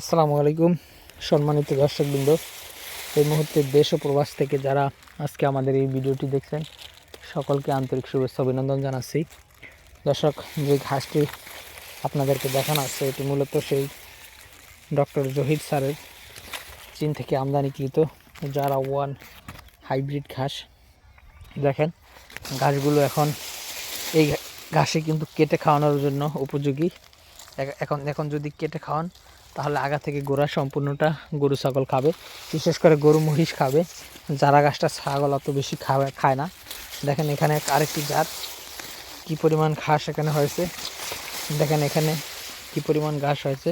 আসসালামু আলাইকুম, সম্মানিত দর্শকবৃন্দ। এই মুহূর্তে দেশ ও প্রবাস থেকে যারা আজকে আমাদের এই ভিডিওটি দেখছেন, সকলকে আন্তরিক শুভেচ্ছা অভিনন্দন জানাচ্ছি। দর্শক, যে ঘাসটি আপনাদেরকে দেখানো আছে, এটি মূলত সেই ডক্টর জহির স্যারের চীন থেকে আমদানিকৃত যারা ওয়ান হাইব্রিড ঘাস। দেখেন, ঘাসগুলো এখন এই ঘাসে কিন্তু কেটে খাওয়ানোর জন্য উপযোগী। এখন এখন যদি কেটে খাওয়ান তাহলে আগা থেকে গোড়া সম্পূর্ণটা গরু ছাগল খাবে। বিশেষ করে গরু মহিষ খাবে। যারা গাছটা ছাগল অত বেশি খাবে খায় না। দেখেন এখানে আরেকটি জাত। কি পরিমাণ ঘাস এখানে হয়েছে? দেখেন এখানে কি পরিমাণ ঘাস হয়েছে।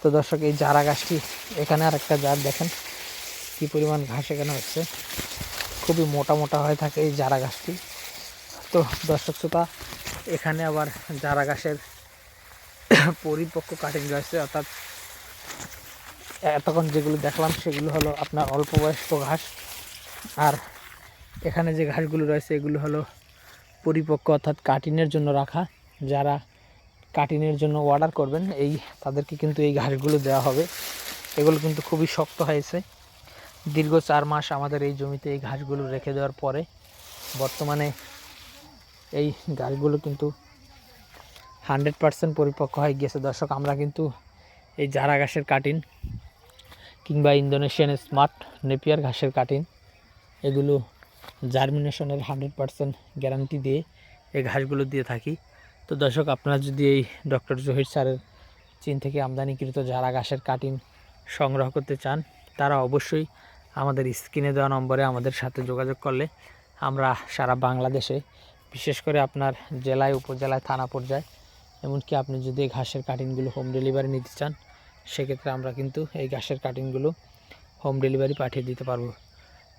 তো দর্শক, এই জারা গাছটি এখানে আর একটা জাত দেখেন। কি পরিমাণ ঘাস এখানে হচ্ছে খুবই মোটা মোটা হয়ে থাকে এই জারা গাছটি। তো দর্শক শ্রোতা, এখানে আবার জারা গাছের পরিপক্ক কাটিং রয়েছে, অর্থাৎ এতক্ষণ যেগুলো দেখলাম, সেগুলো হলো আপনার অল্প বয়স্ক ঘাস। আর এখানে যে ঘাসগুলো রয়েছে, এগুলো হলো পরিপক্ক অর্থাৎ কাটিনের জন্য রাখা। যারা কাটিনের জন্য অর্ডার করবেন, এই তাদেরকে কিন্তু এই ঘাসগুলো দেওয়া হবে। এগুলো কিন্তু খুবই শক্ত হয়েছে। দীর্ঘ চার মাস আমাদের এই জমিতে এই ঘাসগুলো রেখে দেওয়ার পরে বর্তমানে এই ঘাসগুলো কিন্তু হান্ড্রেড পার্সেন্ট পরিপক্ক হয়ে গিয়েছে। দর্শক, আমরা কিন্তু এই জারা ঘাসের কাটিন কিংবা ইন্দোনেশিয়ান স্মার্ট নেপিয়ার ঘাসের কাটিন, এগুলো জার্মিনেশনের হান্ড্রেড পারসেন্ট গ্যারান্টি দিয়ে এই ঘাসগুলো দিয়ে থাকি। তো দর্শক, আপনারা যদি এই ডক্টর জহির স্যারের চীন থেকে আমদানিকৃত যারা ঘাসের কাটিন সংগ্রহ করতে চান, তারা অবশ্যই আমাদের স্ক্রিনে দেওয়া নম্বরে আমাদের সাথে যোগাযোগ করলে আমরা সারা বাংলাদেশে, বিশেষ করে আপনার জেলায়, উপজেলায়, থানা পর্যায়ে, এমনকি আপনি যদি ঘাসের কাটিংগুলো হোম ডেলিভারি নিতে চান সেক্ষেত্রে আমরা কিন্তু এই গ্যাসের কাটিংগুলো হোম ডেলিভারি পাঠিয়ে দিতে পারব।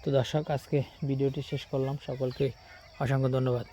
তো দর্শক, আজকে ভিডিওটি শেষ করলাম। সকলকে অসংখ্য ধন্যবাদ।